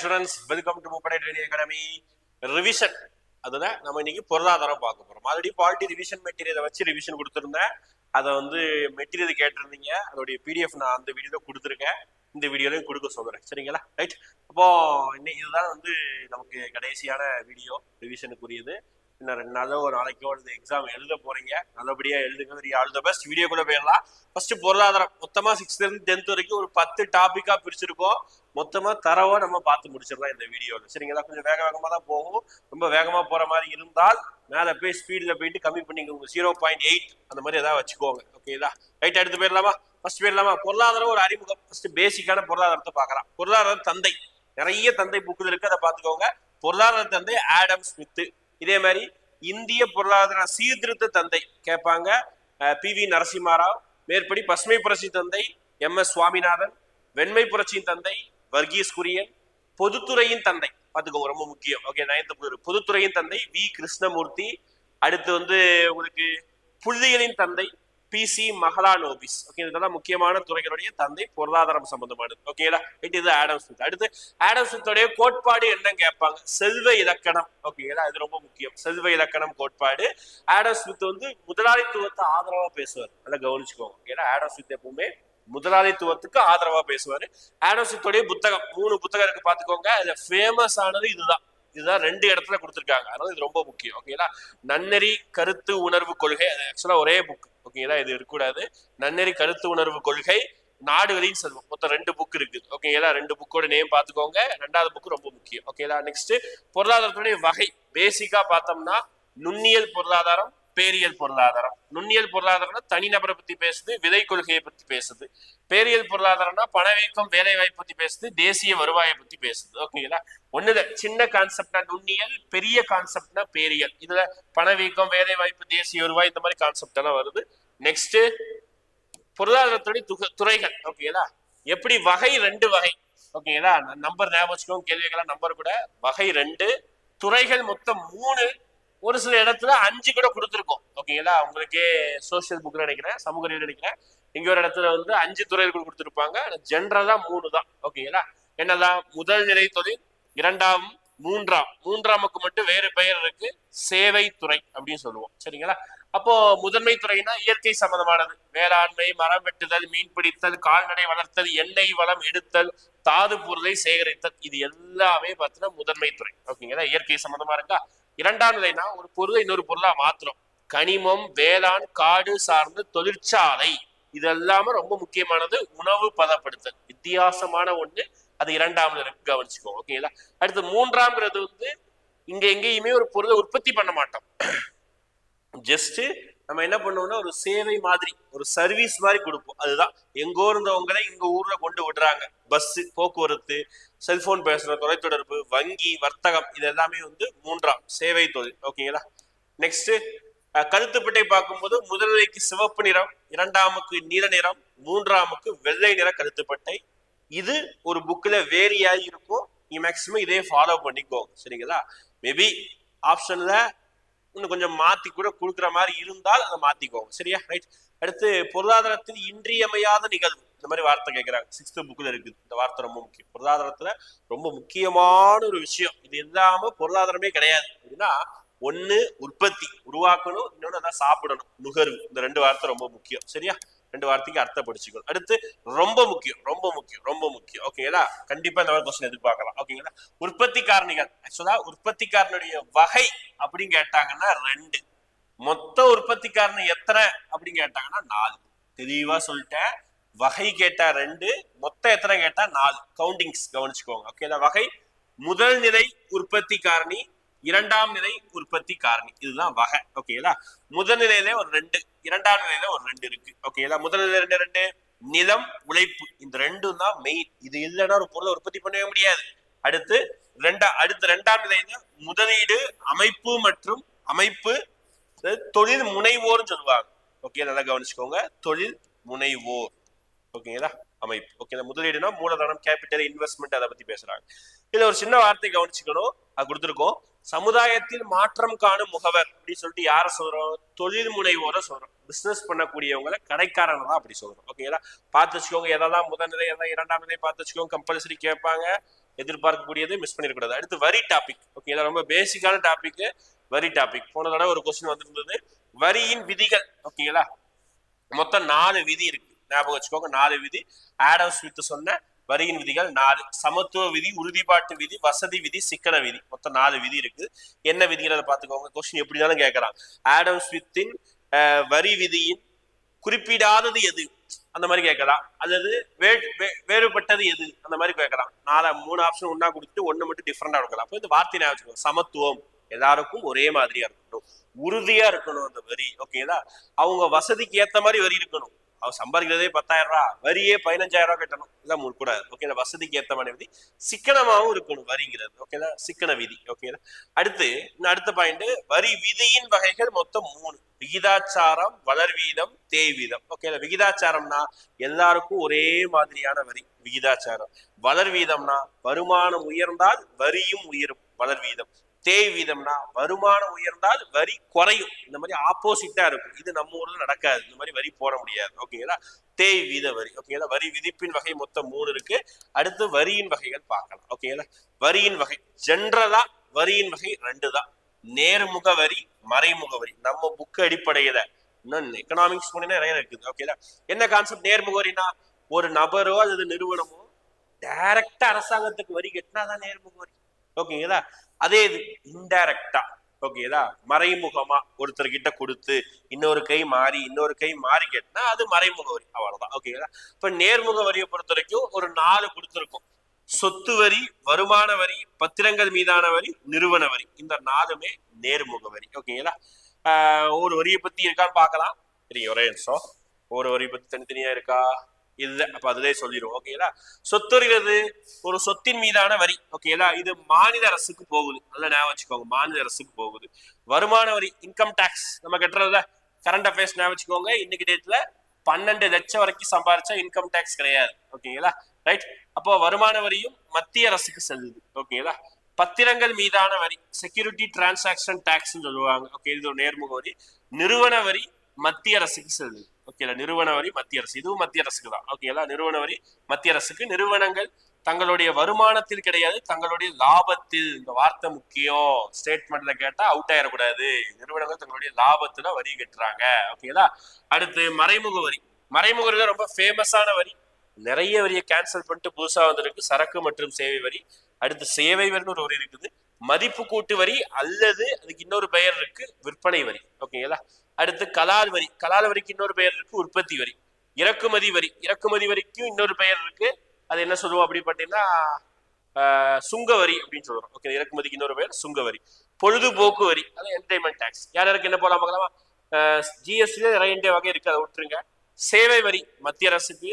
Assurance welcome to முப்படை training academy revision அதுதான் நம்ம இன்னைக்கு பொருளாதாரம் பார்க்க போறோம். ஆல்ரெடி பாலிட்டி ரிவிஷன் மெட்டீரியலை வச்சு ரிவிஷன் கொடுத்துருந்தேன். அதை வந்து மெட்டீரியல் கேட்டிருந்தீங்க. அதோடைய பிடிஎஃப் நான் அந்த வீடியோல கொடுத்துருக்கேன். இந்த வீடியோலையும் கொடுக்க சொல்றேன். சரிங்களா? ரைட் அப்போ இன்னைக்கு இதுதான் வந்து நமக்கு கடைசியான வீடியோ ரிவிஷனுக்குரியது இன்னும் ரெண்டு நாளோ ஒரு நாளைக்கோ இந்த எக்ஸாம் எழுத போறீங்க. நல்லபடியா எழுதுங்க. ஆல் த பெஸ்ட் வீடியோக்குள்ள போயிடலாம். ஃபர்ஸ்ட் பொருளாதாரம். மொத்தமா சிக்ஸ்த்ல இருந்து டென்த் வரைக்கும் ஒரு பத்து டாபிக்கா பிரிச்சிருக்கோம். மொத்தமா தரவோ நம்ம பார்த்து முடிச்சிடலாம் இந்த வீடியோல சரிங்களா? கொஞ்சம் வேக வேகமா தான் போகும். ரொம்ப வேகமா போற மாதிரி இருந்தால் மேல போய் ஸ்பீட்ல போயிட்டு கம்மி பண்ணிக்கோங்க. ஜீரோ பாயிண்ட் எயிட் அந்த மாதிரி ஏதாவது வச்சுக்கோங்க. ஓகேதா ரைட் எடுத்து போயிடலாமா? ஃபர்ஸ்ட் போயிடலாமா? பொருளாதாரம் ஒரு அறிமுகம். ஃபர்ஸ்ட் பேசிக்கான பொருளாதாரத்தை பார்க்கலாம். பொருளாதார தந்தை. நிறைய தந்தை புக்குல இருக்கு. அதை பார்த்துக்கோங்க. பொருளாதார தந்தை ஆடம் ஸ்மித்து. இதே மாதிரி இந்திய பொருளாதார சீர்திருத்த தந்தை கேட்பாங்க பி வி நரசிம்மராவ் மேற்படி பசுமை புரட்சி தந்தை எம் எஸ் சுவாமிநாதன் வெண்மை புரட்சியின் தந்தை வர்கீஸ் குரியன் பொதுத்துறையின் தந்தை. பார்த்துக்கோங்க ரொம்ப முக்கியம். ஓகே நயன்த் பொதுத்துறையின் தந்தை வி கிருஷ்ணமூர்த்தி அடுத்து வந்து உங்களுக்கு புள்ளிகளின் தந்தை பிசி மஹலானோபிஸ் ஓகே இதெல்லாம் முக்கியமான துறைகளுடைய தந்தை பொருளாதாரம் சம்பந்தமானது. ஓகேங்களா இட் இது ஆடம் ஸ்மித் அடுத்து ஆடம் ஸ்மித்தோடைய கோட்பாடு என்ன கேட்பாங்க. செல்வ இலக்கணம். ஓகேங்களா இது ரொம்ப முக்கியம். செல்வ இலக்கணம் கோட்பாடு. ஆடம் ஸ்மித் வந்து முதலாளித்துவத்தை ஆதரவா பேசுவார். நல்லா கவனிச்சுக்கோங்க. ஓகேங்களா ஆடம் ஸ்மித் எப்பவுமே முதலாளித்துவத்துக்கு ஆதரவா பேசுவாரு. ஆடம் ஸ்மித்தோடைய புத்தகம். மூணு புத்தகம் இருக்கு பாத்துக்கோங்க அதுல ஃபேமஸ் ஆனது இதுதான். இதுதான் ரெண்டு இடத்துல கொடுத்துருக்காங்க. அதனால இது ரொம்ப முக்கியம். ஓகேங்களா நன்னெறி கருத்து உணர்வு கொள்கை. அது ஆக்சுவலா ஒரே புக் ஓகேங்களா இது இருக்கக்கூடாது. நன்னெறி கருத்து உணர்வு கொள்கை நாடுகளின் செல்வம். மொத்தம் ரெண்டு புக் இருக்கு. ஓகேங்களா ரெண்டு புக்கோட நேம் பார்த்துக்கோங்க. ரெண்டாவது புக் ரொம்ப முக்கியம். ஓகேங்களா நெக்ஸ்ட் பொருளாதாரத்துடைய வகை. பேசிக்கா பார்த்தோம்னா நுண்ணியல் பொருளாதாரம் பேரியல் பொருளாதாரம். நுண்ணியல் பொருளாதாரம்னா தனிநபரை பத்தி பேசுது விதை கொள்கையை பத்தி பேசுது. பேரியல் பொருளாதாரம்னா பணவீக்கம் வேலை வாய்ப்பு பத்தி பேசுது தேசிய வருவாயை பத்தி பேசுது. ஓகேங்களா ஒண்ணுல சின்ன கான்செப்ட்னா நுண்ணியல் பெரிய கான்செப்ட்னா பேரியல். இதுல பணவீக்கம் வேலை வாய்ப்பு தேசிய வருவாய் இந்த மாதிரி கான்செப்ட் எல்லாம் வருது. நெக்ஸ்ட் பொருளாதாரத்துடைய துறைகள். ஓகேங்களா எப்படி வகை ரெண்டு வகை. ஓகேங்களா நம்பர் ஞாபகம் வச்சுக்கோங்க கேள்விகளா நம்பர் கூட. வகை ரெண்டு துறைகள் மொத்தம் மூணு ஒரு சில இடத்துல அஞ்சு கூட கொடுத்துருக்கோம். ஓகேங்களா உங்களுக்கே சோஷியல் புக்ல நினைக்கிறேன் சமூக அறிவியல் நினைக்கிறேன். இங்க ஒரு இடத்துல வந்து அஞ்சு துறைகள் கொடுத்துருப்பாங்க. ஜென்ரலா மூணு தான். ஓகேங்களா என்னதான்? முதல் நிலை தொழில் இரண்டாம் மூன்றாம். மூன்றாமுக்கு மட்டும் வேறு பெயர் இருக்கு. சேவை துறை அப்படின்னு சொல்லுவோம். சரிங்களா? அப்போ முதன்மை துறைனா இயற்கை சம்பந்தமானது. வேளாண்மை மரம் வெட்டுதல் மீன் பிடித்தல் கால்நடை வளர்த்தல் எண்ணெய் வளம் எடுத்தல் தாது பொருளை சேகரித்தல். இது எல்லாமே பார்த்தீங்கன்னா முதன்மை துறை. ஓகேங்களா இயற்கை சம்பந்தமா இருக்கா? இரண்டாம் நிலைனா ஒரு பொருளை இன்னொரு பொருளா மாத்திரம் கனிமம் வேளாண் காடு சார்ந்த தொழிற்சாலை. இது எல்லாமே ரொம்ப முக்கியமானது உணவு பதப்படுத்தல். வித்தியாசமான ஒண்ணு. அது இரண்டாம் இருக்கு. கவனிச்சுக்கோங்க. ஓகேங்களா அடுத்து மூன்றாம்ங்கிறது வந்து இங்க எங்கேயுமே ஒரு பொருளை உற்பத்தி பண்ண மாட்டோம். ஜஸ்ட் நம்ம என்ன பண்ணுவோம்னா ஒரு சேவை மாதிரி ஒரு சர்வீஸ் மாதிரி கொடுப்போம். அதுதான். எங்கோ இருந்தவங்களை இங்க ஊர்ல கொண்டு விடுறாங்க. பஸ் போக்குவரத்து செல்போன் பேசுற தொலைத்தொடர்பு வங்கி வர்த்தகம் இது எல்லாமே வந்து மூன்றாம் சேவை தொழில். ஓகேங்களா நெக்ஸ்ட் கருத்துப்பட்டை பார்க்கும்போது முதல்நிலைக்கு சிவப்பு நிறம் இரண்டாமுக்கு நீல நிறம் மூன்றாமுக்கு வெள்ளை நிற கருத்துப்பட்டை இது ஒரு புக்ல வேரியாகி இருக்கும். நீ மேக்சிமம் இதே ஃபாலோ பண்ணிக்கோங்க. சரிங்களா? மேபி ஆப்ஷன்ல இன்னும் கொஞ்சம் மாத்தி கூட கொடுக்குற மாதிரி இருந்தால் அதை மாத்திக்குவோம் சரியா? ரைட் அடுத்து பொருளாதாரத்தில் இன்றியமையாத நிகழ்வு. இந்த மாதிரி வார்த்தை கேட்கிறாங்க சிக்ஸ்த் புக்ல இருக்குது. இந்த வார்த்தை ரொம்ப முக்கியம். பொருளாதாரத்துல ரொம்ப முக்கியமான ஒரு விஷயம். இது இல்லாம பொருளாதாரமே கிடையாது. அப்படின்னா ஒண்ணு உற்பத்தி உருவாக்கணும் இன்னொன்னு அதான் சாப்பிடணும். நுகர்வு. இந்த ரெண்டு வார்த்தை ரொம்ப முக்கியம். சரியா? ரெண்டு வார்த்தைக்கு அர்த்தம் படிச்சுக்கணும். அடுத்து ரொம்ப முக்கியம் ரொம்ப முக்கியம் ரொம்ப முக்கியம். ஓகேங்களா கண்டிப்பா இந்த மாதிரி கொஸ்டின் எதிர்பார்க்கலாம். ஓகேங்களா உற்பத்தி காரணிகள் ஆக்சுவலா உற்பத்தி காரணியுடைய வகை அப்படின்னு கேட்டாங்கன்னா ரெண்டு. மொத்த உற்பத்தி காரணம் எத்தனை அப்படின்னு கேட்டாங்கன்னா நாலு. தெளிவா சொல்லிட்டேன். வகை கேட்டா ரெண்டு மொத்தம் எத்தனை கேட்டா நாலு. கவுண்டிங்ஸ் கவனிச்சுக்கோங்க. ஓகேங்களா வகை முதல் நிலை உற்பத்தி காரணி இரண்டாம் நிலை உற்பத்தி காரணி. இதுதான் வகை. ஓகேங்களா முதல் நிலையில ஒரு ரெண்டு. இரண்டாம் நிலையில ஒரு ரெண்டு இருக்கு. ஓகேங்களா முதல் நிலை ரெண்டு ரெண்டு. நிலம் உழைப்பு. இந்த ரெண்டும் தான் மெயின் இது இல்லைன்னா ஒரு பொருளை உற்பத்தி பண்ணவே முடியாது. அடுத்து ரெண்டா அடுத்து ரெண்டாம் நிலையில முதலீடு அமைப்பு மற்றும் அமைப்பு தொழில் முனைவோர்னு சொல்லுவாங்க. ஓகே நல்லா கவனிச்சுக்கோங்க. தொழில் முனைவோர். ஓகேங்களா அமைப்பு. ஓகேங்களா முதலீடுனா மூலதனம் கேபிட்டல் இன்வெஸ்ட்மெண்ட் அதை பத்தி பேசுறாங்க. இதுல ஒரு சின்ன வார்த்தை கவனிச்சுக்கணும். அது கொடுத்துருக்கோம். சமுதாயத்தில் மாற்றம் காணும் முகவர் அப்படின்னு சொல்லிட்டு யார சொல்றோம்? தொழில் முனைவோரை சொல்றோம். பிசினஸ் பண்ணக்கூடியவங்களை கடைக்காரனை தான் அப்படி சொல்றோம். ஓகேங்களா பார்த்து வச்சுக்கோங்க. எதெல்லாம் முதல் நிலை எதாவது இரண்டாம் நிலை பார்த்து வச்சுக்கோங்க. கம்பல்சரி கேட்பாங்க. எதிர்பார்க்கக்கூடியது மிஸ் பண்ணிடக்கூடாது. அடுத்து வரி டாபிக் ஓகேங்களா ரொம்ப பேசிக்கான டாபிக் வரி டாபிக் போன தடவை ஒரு கொஸ்டின் வந்திருந்தது. வரியின் விதிகள். ஓகேங்களா மொத்தம் நாலு விதி இருக்கு. ஞாபகம் வச்சுக்கோங்க. நாலு விதி. ஆடம் ஸ்மித் சொன்ன வரியின் விதிகள் நாலு. சமத்துவ விதி உறுதிப்பாட்டு விதி வசதி விதி சிக்கன விதி. மொத்தம் நாலு விதி இருக்கு. என்ன விதிகளை பார்த்துக்கோங்க. கொஸ்டின் எப்படினாலும் கேட்கலாம். ஆடம் ஸ்மித்தின் வரி விதியின் குறிப்பிடாதது எது? அந்த மாதிரி கேட்கலாம். அல்லது வே வே- வேறுபட்டது எது? அந்த மாதிரி கேட்கலாம். நாலு மூணு ஆப்ஷன் ஒன்னா கொடுத்துட்டு ஒண்ணு மட்டும் டிஃப்ரெண்டா கொடுக்கலாம். அப்போ இந்த வார்த்தை வச்சுக்கோங்க. சமத்துவம் எல்லாருக்கும் ஒரே மாதிரியா இருக்கணும். உறுதியா இருக்கணும் அந்த வரி. ஓகேங்களா அவங்க வசதிக்கு ஏத்த மாதிரி வரி இருக்கணும். அவர் சம்பாதிக்கிறதே பத்தாயிரம் ரூபாய் வரியே பதினஞ்சாயிரம் ரூபா கட்டணும். இதான் கூடாது ஓகேங்களா வசதிக்கு ஏற்ற மாதிரி விதி. சிக்கனமாவும் இருக்கணும் வரிங்கிறது. ஓகேங்களா சிக்கன விதி. ஓகேங்களா அடுத்து இன்னும் அடுத்த பாயிண்ட் வரி விதியின் வகைகள் மொத்தம் மூணு. விகிதாச்சாரம் வளர்வீதம் தேய்வீதம். ஓகேங்களா விகிதாச்சாரம்னா எல்லாருக்கும் ஒரே மாதிரியான வரி விகிதாச்சாரம். வளர்வீதம்னா வருமானம் உயர்ந்தால் வரியும் உயரும் வளர்வீதம். தேய் வீதம்னா வருமானம் உயர்ந்தால் வரி குறையும். இந்த மாதிரி ஆப்போசிட்டா இருக்கும். இது நம்ம ஊர்ல நடக்காது. இந்த மாதிரி வரி போட முடியாது. ஓகேங்களா தேய் வீத வரி. ஓகேங்களா வரி விதிப்பின் வகை மொத்தம் மூணு இருக்கு. அடுத்து வரியின் வகைகள் பார்க்கலாம். ஓகேங்களா வரியின் வகை. ஜென்ரலா வரியின் வகை ரெண்டு தான் நேர்முக வரி மறைமுக வரி. நம்ம புக் அடிப்படையில. இன்னும் எக்கனாமிக்ஸ் போனீங்கன்னா நிறைய இருக்குது. ஓகேங்களா என்ன கான்செப்ட் நேர்முக வரினா ஒரு நபரோ அல்லது நிறுவனமோ டைரக்டா அரசாங்கத்துக்கு வரி கட்டினா தான் நேர்முக வரி. ஓகேங்களா? அதே இது இன்டைரக்டா ஓகேதா மறைமுகமா ஒருத்தர்கிட்ட கொடுத்து இன்னொரு கை மாறி இன்னொரு கை மாறி கேட்டா அது மறைமுக வரி. அவ்வளவுதான். ஓகேங்களா? இப்ப நேர்முக வரியை பொறுத்த வரைக்கும் ஒரு நாலு கொடுத்துருக்கோம். சொத்து வரி வருமான வரி பத்திரங்கள் மீதான வரி நிறுவன வரி. இந்த நாலுமே நேர்முக வரி. ஓகேங்களா? ஆஹ் ஒரு வரியை பத்தி இருக்கான்னு பார்க்கலாம். சரி ஒரே நிமிஷம். ஒரு வரி பத்தி தனித்தனியா இருக்கா? இல்ல. அப்ப அதுலேயே சொல்லிடுவோம் ஓகேங்களா சொத்து ஒரு சொத்தின் மீதான வரி. ஓகேங்களா இது மாநில அரசுக்கு போகுது. நல்லா ஞாபகம் வச்சுக்கோங்க. மாநில அரசுக்கு போகுது. வருமான வரி இன்கம் டேக்ஸ் நம்ம கட்டுறதுல கரண்ட் அஃபேர்ஸ் ஞாபகம் வச்சுக்கோங்க. இன்னைக்கு டேட்ல பன்னெண்டு லட்சம் வரைக்கும் சம்பாரிச்சா இன்கம் டேக்ஸ் கிடையாது. ஓகேங்களா ரைட் அப்போ வருமான வரியும் மத்திய அரசுக்கு செல்லுது. ஓகேங்களா பத்திரங்கள் மீதான வரி செக்யூரிட்டி டிரான்சாக்ஷன் டேக்ஸ் சொல்லுவாங்க. ஓகே இது ஒரு நேர்முக வரி. நிறுவன வரி மத்திய அரசுக்கு செல்லுது. ஓகேங்களா நிறுவன வரி மத்திய அரசு. இதுவும் மத்திய அரசுக்கு தான். ஓகேங்களா நிறுவன வரி மத்திய அரசுக்கு. நிறுவனங்கள் தங்களுடைய வருமானத்தில் கிடையாது தங்களுடைய லாபத்தில். இந்த வார்த்தை முக்கியம். ஸ்டேட்மெண்ட்ல கேட்டா அவுட் ஆயிடக்கூடாது நிறுவனங்கள் தங்களுடைய லாபத்துல வரி கட்டுறாங்க. ஓகேங்களா அடுத்து மறைமுக வரி. மறைமுக வரி ரொம்ப ஃபேமஸான வரி. நிறைய வரியை கேன்சல் பண்ணிட்டு புதுசா வந்திருக்கு. சரக்கு மற்றும் சேவை வரி. அடுத்து சேவை வரின்னு ஒரு வரி இருக்குது. மதிப்பு கூட்டு வரி அல்லது அதுக்கு இன்னொரு பெயர் இருக்கு. விற்பனை வரி. ஓகேங்களா அடுத்து கலால் வரி கலால் வரிக்கு இன்னொரு பெயர் இருக்கு உற்பத்தி வரி. இறக்குமதி வரி இறக்குமதி வரிக்கும் இன்னொரு பெயர் இருக்கு. அது என்ன சொல்லுவோம் அப்படின்னு பார்த்தீங்கன்னா சுங்க வரி அப்படின்னு சொல்றோம் ஓகே இறக்குமதிக்கு இன்னொரு பெயர் சுங்க வரி. பொழுதுபோக்கு வரி அது என்டர்டைன்மெண்ட் டாக்ஸ் யார் யாருக்கு என்ன போலாம் பார்க்கலாமா? ரெண்டே நிறைய வகை இருக்கு அதை விட்டுருங்க. சேவை வரி மத்திய அரசுக்கு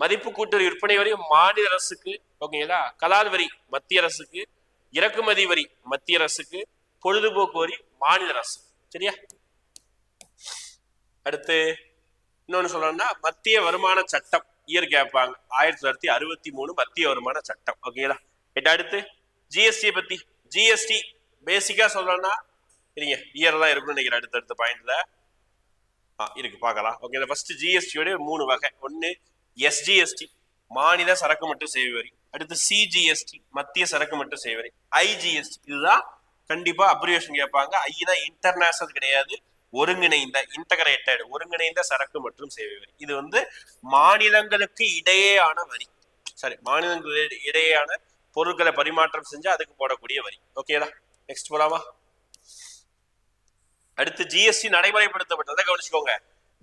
மதிப்பு கூட்டுறவு விற்பனை வரி மாநில அரசுக்கு ஓகேங்களா கலால் வரி மத்திய அரசுக்கு இறக்குமதி வரி மத்திய அரசுக்கு பொழுதுபோக்கு வரி மாநில அரசு. சரியா? அடுத்து இன்னொன்னு சொல்லணும்னா மத்திய வருமான சட்டம். இயர் கேட்பாங்க. ஆயிரத்தி தொள்ளாயிரத்தி அறுபத்தி மூணு மத்திய வருமான சட்டம். ஓகேங்களா அடுத்து? ஜிஎஸ்டி பத்தி. ஜிஎஸ்டி பேசிக்கா சொல்லணும்னா இல்லைங்க இயர் தான் இருக்கும்னு நினைக்கிறேன் அடுத்தடுத்த பாயிண்ட்ல ஆ இருக்கு பார்க்கலாம். ஓகே ஃபர்ஸ்ட் ஜிஎஸ்டியோட மூணு வகை. ஒன்னு எஸ்ஜிஎஸ்டி மாநில சரக்கு மற்றும் சேவை வரி. அடுத்து சிஜிஎஸ்டி மத்திய சரக்கு மற்றும் சேவை வரி. ஐஜிஎஸ்டி இதுதான் கண்டிப்பா அப்ரிவேஷன் கேட்பாங்க. ஐ தான் இன்டர்நேஷனல் கிடையாது. ஒருங்கிணைந்த இன்டகிரேட்டட் ஒருங்கிணைந்த சரக்கு மற்றும் சேவை வரி. இது வந்து மாநிலங்களுக்கு இடையேயான வரி. சாரி மாநிலங்களுக்கு இடையேயான பொருட்களை பரிமாற்றம் செஞ்சு அதுக்கு போடக்கூடிய வரி. ஓகேடா நெக்ஸ்ட் போலாமா? அடுத்து ஜிஎஸ்டி நடைமுறைப்படுத்தப்பட்டதை கவனிச்சுக்கோங்க.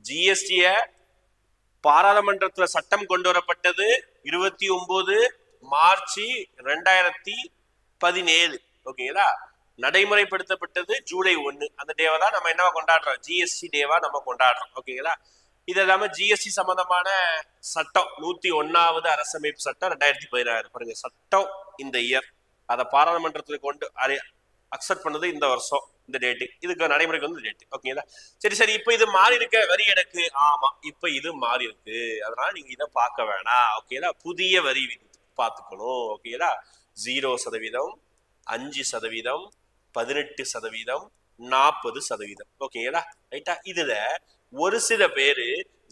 ஜிஎஸ்டிய பாராளுமன்றத்துல சட்டம் கொண்டு வரப்பட்டது இருபத்தி ஒன்பது மார்ச் ரெண்டாயிரத்தி பதினேழு. ஓகேங்களா நடைமுறைப்படுத்தப்பட்டது ஜூலை ஒன்று அந்த டேவை தான் நம்ம என்னவா கொண்டாடுறோம்? ஜிஎஸ்டி டேவா நம்ம கொண்டாடுறோம். ஓகேங்களா இது இல்லாம ஜிஎஸ்டி சம்பந்தமான சட்டம் நூத்தி ஒன்னாவது அரசமைப்பு சட்டம் ரெண்டாயிரத்தி பதினாறு. பாருங்க சட்டம் இந்த இயர் அதை பாராளுமன்றத்தில் கொண்டு அக்செப்ட் பண்ணது இந்த வருஷம் இந்த டேட்டு இதுக்கு நடைமுறைக்கு வந்து டேட்டு ஓகேங்களா சரி சரி இப்போ இது மாறி இருக்க வரி எனக்கு ஆமா இப்போ இது மாறி இருக்கு. அதனால நீங்க இதை பார்க்க வேணாம். ஓகேங்களா புதிய வரி பார்த்துக்கணும். ஓகேங்களா ஜீரோ சதவீதம் அஞ்சு சதவீதம் பதினெட்டு சதவீதம் நாற்பது சதவீதம். ஓகேங்களா ரைட்டா இதுல ஒரு சில பேரு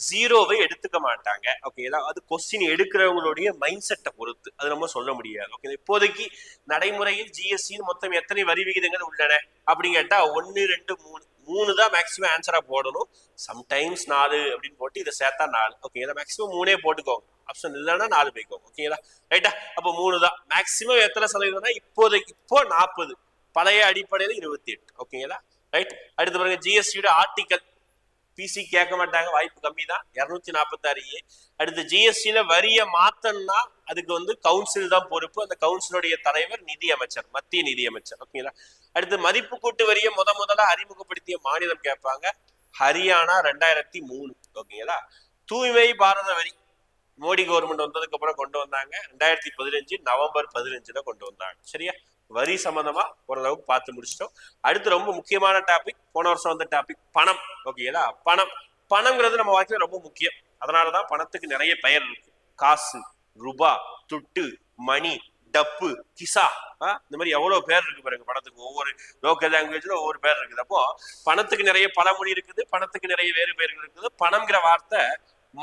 ஜீரோவை எடுத்துக்க மாட்டாங்க. ஓகேங்களா அது கொஸ்டின் எடுக்கிறவங்களுடைய மைண்ட் செட்டை பொறுத்து. அது நம்ம சொல்ல முடியாது. ஓகே இப்போதைக்கு நடைமுறையில் ஜிஎஸ்டின்னு மொத்தம் எத்தனை வரி விகிதங்கள் உள்ளன? அப்படின்னு கேட்டா ஒன்னு ரெண்டு மூணு. மூணு தான் மேக்ஸிமம் ஆன்சரா போடணும். சம்டைம்ஸ் நாலு அப்படின்னு போட்டு இதை சேர்த்தா நாலு. ஓகேங்களா மேக்ஸிமம் மூணே போட்டுக்கோங்க. ஆப்ஷன் இல்லைன்னா நாலு போய்க்கோங்க. ஓகேங்களா ரைட்டா அப்போ மூணு தான். மேக்ஸிமம் எத்தனை சதவீதம்னா இப்போதைக்கு இப்போ நாற்பது பழைய அடிப்படையில் இருபத்தி எட்டு. ஓகேங்களா? ரைட் அடுத்து பாருங்க ஜிஎஸ்டியோட ஆர்டிக்கல் பிசி கேட்க மாட்டாங்க வாய்ப்பு கம்மி தான் இரநூத்தி நாற்பத்தாறு ஏ அடுத்து ஜிஎஸ்டியில வரிய மாத்தம்னா அதுக்கு வந்து கவுன்சில் தான் பொறுப்பு. அந்த கவுன்சிலுடைய தலைவர் நிதி அமைச்சர் மத்திய நிதி அமைச்சர் ஓகேங்களா? அடுத்து மதிப்பு கூட்டு வரியை முத முதல்ல அறிமுகப்படுத்திய மாநிலம் கேட்பாங்க ஹரியானா ரெண்டாயிரத்தி மூணு. ஓகேங்களா? தூய்மை பாரத வரி. மோடி கவர்மெண்ட் வந்ததுக்கு அப்புறம் கொண்டு வந்தாங்க. ரெண்டாயிரத்தி பதினஞ்சு நவம்பர் பதினஞ்சுல கொண்டு வந்தாங்க. சரியா? வரி சம்பந்தமா ஓரளவுக்கு பார்த்து முடிச்சிட்டோம். அடுத்து ரொம்ப முக்கியமான டாபிக் போன வருஷம் வந்த டாபிக் பணம். ஓகேங்களா பணம். பணம்ங்கிறது நம்ம வாழ்க்கையில ரொம்ப முக்கியம். அதனாலதான் பணத்துக்கு நிறைய பெயர் இருக்கு. காசு ரூபா துட்டு மணி டப்பு கிசா. இந்த மாதிரி எவ்வளவு பேர் இருக்கு பாருங்க பணத்துக்கு. ஒவ்வொரு லோக்கல் லாங்குவேஜ்ல ஒவ்வொரு பேர் இருக்குது. அப்போ பணத்துக்கு நிறைய பழமொழி இருக்குது பணத்துக்கு நிறைய வேறு பேர்கள் இருக்குது. பணம்ங்கிற வார்த்தை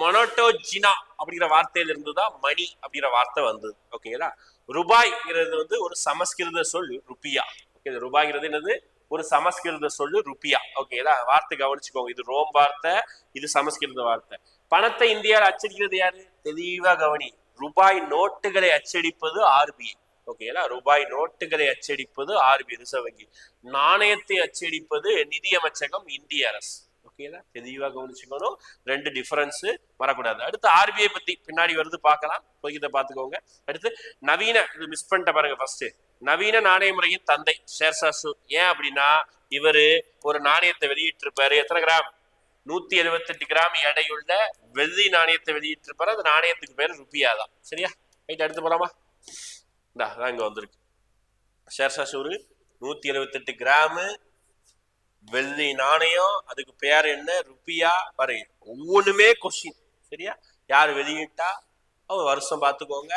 மொனோட்டோஜினா அப்படிங்கிற வார்த்தையில இருந்து தான் மணி அப்படிங்கிற வார்த்தை வந்தது. ஓகேங்களா ரூபாய்ங்கிறது வந்து ஒரு சமஸ்கிருத சொல் ருப்பியா ஓகே ரூபாய்ங்கிறது என்னது? ஒரு சமஸ்கிருத சொல்லு ருப்பியா ஓகேங்களா வார்த்தை கவனிச்சுக்கோங்க. இது ரோம் வார்த்தை இது சமஸ்கிருத வார்த்தை. பணத்தை இந்தியாவில் அச்சடிக்கிறது யாரு? தெளிவா கவனி. ரூபாய் நோட்டுகளை அச்சடிப்பது ஆர்பிஐ. ஓகேங்களா ரூபாய் நோட்டுகளை அச்சடிப்பது ஆர்பிஐ ரிசர்வ் வங்கி. நாணயத்தை அச்சடிப்பது நிதியமைச்சகம் இந்திய அரசு. ஓகேங்களா தெளிவா கவனிச்சுக்கணும் ரெண்டு டிஃபரன்ஸு வரக்கூடாது. அடுத்து ஆர்பிஐ பத்தி பின்னாடி வருது பார்க்கலாம். போய்கிட்ட பார்த்துக்கோங்க. அடுத்து நவீன இது மிஸ் பண்ணிட்ட பாருங்க ஃபர்ஸ்ட் நவீன நாணய முறையின் தந்தை ஷேர்சாசு. ஏன் அப்படின்னா இவரு ஒரு நாணயத்தை வெளியிட்டிருப்பாரு. எத்தனை கிராம்? நூத்தி எழுபத்தெட்டு கிராம் எடையுள்ள வெள்ளி நாணயத்தை வெளியிட்டிருப்பாரு. அந்த நாணயத்துக்கு பேரு ருப்பியா தான். சரியா? ரைட் அடுத்து போலாமா? இந்தா அதான் இங்க வந்திருக்கு. ஷேர்ஷாசூரு நூத்தி எழுபத்தெட்டு கிராமு வெள்ளி நாணயம் அதுக்கு பேர் என்ன? ருப்பியா பாரு ஒவ்வொன்றுமே கொஸ்டின் சரியா? யார் வெளியிட்டா? அவர் வருஷம் பார்த்துக்கோங்க.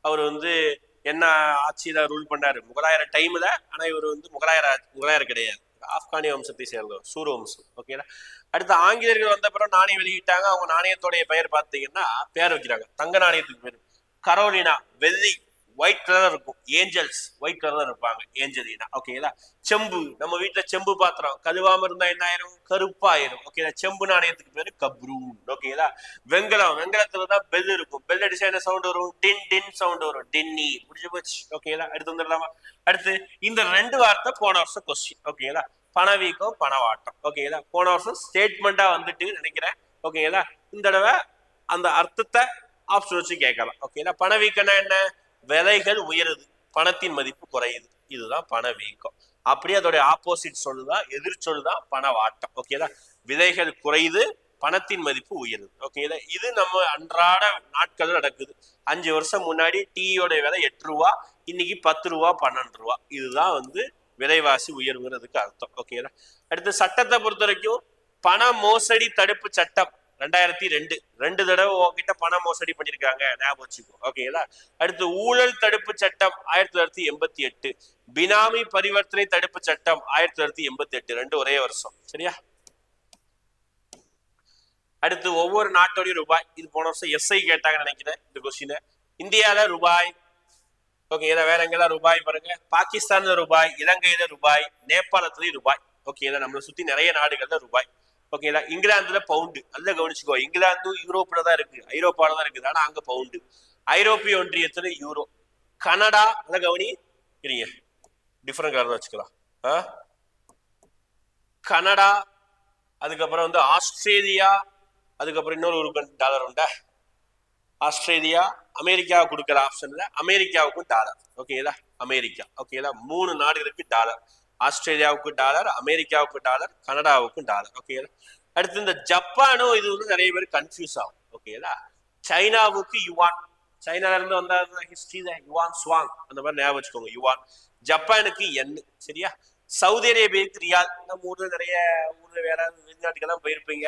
அவர் வந்து என்ன ஆட்சியில் ரூல் பண்ணார்? முகலாயர டைமில் ஆனால் இவர் வந்து முகலாயர் முகலாயர் கிடையாது. ஆப்கானிய வம்சத்தை சேர்ந்தவர் சூர வம்சம். ஓகேங்களா அடுத்து ஆங்கிலேயர்கள் வந்த பிறகு நாணயம் வெளியிட்டாங்க. அவங்க நாணயத்தோடைய பெயர் பார்த்தீங்கன்னா பேர் வைக்கிறாங்க. தங்க நாணயத்துக்கு பேர். கரோலினா வெள்ளி. ஒயிட் கலர் இருக்கும். ஏஞ்சல்ஸ் ஒயிட் கலர்ல இருப்பாங்க. ஏஞ்சலினா ஓகேங்களா செம்பு. நம்ம வீட்டுல செம்பு பாத்திரம். கழுவாம இருந்தா என்ன ஆயிரும்? கருப்பாயிரும். ஓகேங்களா செம்பு நாணயத்துக்கு பேரு கப்ரூன். ஓகேங்களா வெங்கலம். வெங்கலத்துல தான் பெல் இருக்கும். பெல் அடிச்சா என்ன சவுண்ட் வரும்? டின் டின் சவுண்ட் வரும். டின்னி முடிஞ்சு போச்சு. ஓகேங்களா அடுத்து வந்துடலாமா? அடுத்து இந்த ரெண்டு வார்த்தை போன வருஷம் கொஸ்டின் ஓகேங்களா பணவீக்கம் பணவாட்டம். ஓகேங்களா போன வருஷம் ஸ்டேட்மெண்டா வந்துட்டு நினைக்கிறேன். ஓகேங்களா இந்த தடவை அந்த அர்த்தத்தை ஆப்ஷன் வச்சு கேட்கலாம். ஓகேங்களா பணவீக்கம்னா என்ன? விலைகள் உயருது. பணத்தின் மதிப்பு குறையுது. இதுதான் பணவீக்கம் அப்படியே அதோடைய ஆப்போசிட் சொல்லுதான் எதிர் சொல்லுதான் பணவாட்டம் ஓகேதா விலைகள் குறையுது பணத்தின் மதிப்பு உயருது. ஓகேங்களா இது நம்ம அன்றாட நாட்கள் நடக்குது. அஞ்சு வருஷம் முன்னாடி டீயோட விலை எட்டு ரூபா இன்னைக்கு பத்து ரூபா பன்னெண்டு ரூபா. இதுதான் வந்து விலைவாசி உயர்வுங்கிறதுக்கு அர்த்தம். ஓகேங்களா அடுத்து சட்டத்தை பொறுத்த வரைக்கும் பண மோசடி தடுப்பு சட்டம். ரெண்டாயிரத்தி ரெண்டு. ரெண்டு தடவை உங்ககிட்ட பண மோசடி பண்ணிருக்காங்க. ஞாபகம் வச்சுக்கோ. ஓகேங்களா அடுத்து ஊழல் தடுப்பு சட்டம் ஆயிரத்தி தொள்ளாயிரத்தி எண்பத்தி எட்டு. பினாமி பரிவர்த்தனை தடுப்பு சட்டம் ஆயிரத்தி தொள்ளாயிரத்தி எண்பத்தி எட்டு. ரெண்டு ஒரே வருஷம். சரியா? அடுத்து ஒவ்வொரு நாட்டோடைய ரூபாய். இது போன வருஷம் எஸ்ஐ கேட்டாங்கன்னு நினைக்கிறேன் இந்த கொஸ்டின் இந்தியால ரூபாய். ஓகே வேற எங்கெல்லாம் ரூபாய் பாருங்க. பாகிஸ்தான்ல ரூபாய் இலங்கையில ரூபாய் நேபாளத்துலயும் ரூபாய். ஓகேங்களா நம்மளை சுத்தி நிறைய நாடுகள்ல ரூபாய். ஓகேங்களா இங்கிலாந்துல பவுண்டு நல்லா கவனிச்சுக்கோ. இங்கிலாந்து யூரோப்ல தான் இருக்கு. ஐரோப்பால தான் இருக்குது. ஆனா அங்க பவுண்டு ஐரோப்பிய ஒன்றியத்துல யூரோ கனடா நல்லா கவனி இருங்க டிஃப்ரெண்ட் கலர் வச்சுக்கலாம். ஆ? கனடா அதுக்கப்புறம் வந்து ஆஸ்திரேலியா அதுக்கப்புறம் இன்னொரு ஒரு டாலர் உண்டா? ஆஸ்திரேலியா அமெரிக்கா கொடுக்குற ஆப்ஷன்ல அமெரிக்காவுக்கும் டாலர் ஓகேங்களா அமெரிக்கா. ஓகேங்களா மூணு நாடுகளுக்கு டாலர் ஆஸ்திரேலியாவுக்கு டாலர் அமெரிக்காவுக்கு டாலர் கனடாவுக்கும் டாலர். ஓகேங்களா அடுத்து இந்த ஜப்பானும் இது வந்து நிறைய பேர் கன்ஃபியூஸ் ஆகும். ஓகேங்களா சைனாவுக்கு யுவான் சைனால இருந்து வந்த ஹிஸ்டரி தான் யுவான் ஸ்வாங் அந்த மாதிரி ஞாபகம் வச்சுக்கோங்க யுவான் ஜப்பானுக்கு என் சரியா? சவுதி அரேபியாவுக்கு ரியால் நம்ம ஊர்ல நிறைய ஊர்ல வேற வெளிநாட்டுக்கெல்லாம் போயிருப்பீங்க.